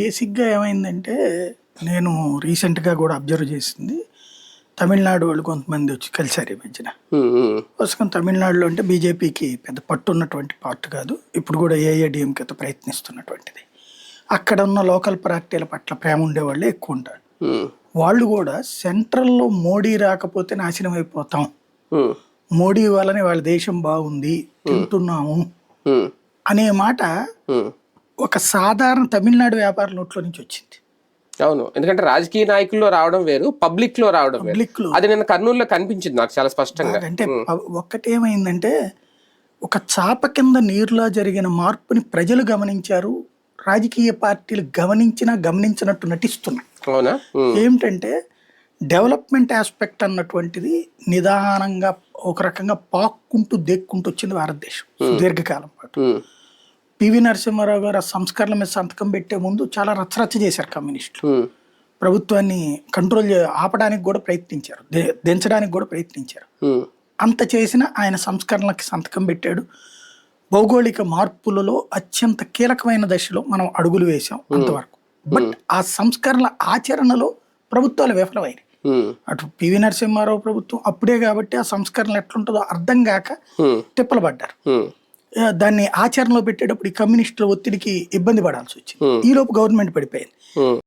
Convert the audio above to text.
బేసిక్గా ఏమైందంటే నేను రీసెంట్గా కూడా అబ్జర్వ్ చేసింది తమిళనాడు వాళ్ళు కొంతమంది వచ్చి కలిశారు ఈ మధ్యన. ప్రస్తుతం తమిళనాడులో అంటే బీజేపీకి పెద్ద పట్టు ఉన్నటువంటి పార్ట్ కాదు. ఇప్పుడు కూడా ఏఐడిఎంకేతో ప్రయత్నిస్తున్నటువంటిది. అక్కడ ఉన్న లోకల్ పార్టీల పట్ల ప్రేమ ఉండేవాళ్ళే ఎక్కువ ఉంటారు. వాళ్ళు కూడా సెంట్రల్లో మోడీ రాకపోతే నాశనం అయిపోతాం. మోడీ వల్లనే వాళ్ళ దేశం బాగుంది తింటున్నాము అనే మాట. ఒక సాధారణ తమిళనాడు వ్యాపార నోట్లో నుంచి వచ్చింది. అవును. ఎందుకంటే రాజకీయ నాయకుల్లో రావడం వేరు పబ్లిక్లో రావడం పబ్లిక్లో అది నిన్న కర్నూలులో కనిపించింది నాకు చాలా స్పష్టంగా. అంటే ఒక్కటేమైందంటే ఒక చాప కింద నీరులా జరిగిన మార్పుని ప్రజలు గమనించారు రాజకీయ పార్టీలు గమనించినా గమనించినట్టు నటిస్తున్నాయి. అవునా? ఏమిటంటే డెవలప్మెంట్ ఆస్పెక్ట్ అన్నటువంటిది నిదానంగా ఒక రకంగా పాక్కుంటూ దేక్కుంటూ వచ్చింది భారతదేశం సుదీర్ఘకాలం పాటు. పివి నరసింహారావు గారు ఆ సంస్కరణల మీద సంతకం పెట్టే ముందు చాలా రచ్చరచ్చ చేశారు కమ్యూనిస్టులు. ప్రభుత్వాన్ని కంట్రోల్ ఆపడానికి కూడా ప్రయత్నించారు. దించడానికి కూడా ప్రయత్నించారు. అంత చేసిన ఆయన సంస్కరణలకి సంతకం పెట్టాడు. భౌగోళిక మార్పులలో అత్యంత కీలకమైన దశలో మనం అడుగులు వేసాం అంతవరకు. బట్ ఆ సంస్కరణల ఆచరణలో ప్రభుత్వాలు విఫలమైనవి అటు పివి నరసింహారావు ప్రభుత్వం అప్పుడే కాబట్టి ఆ సంస్కరణలు ఎట్లుంటుందో అర్థం కాక తిప్పలు పడ్డారు దాన్ని ఆచరణలో పెట్టేటప్పుడు ఈ కమ్యూనిస్టుల ఒత్తిడికి ఇబ్బంది పడాల్సి వచ్చింది. ఈలోపు గవర్నమెంట్ పడిపోయింది.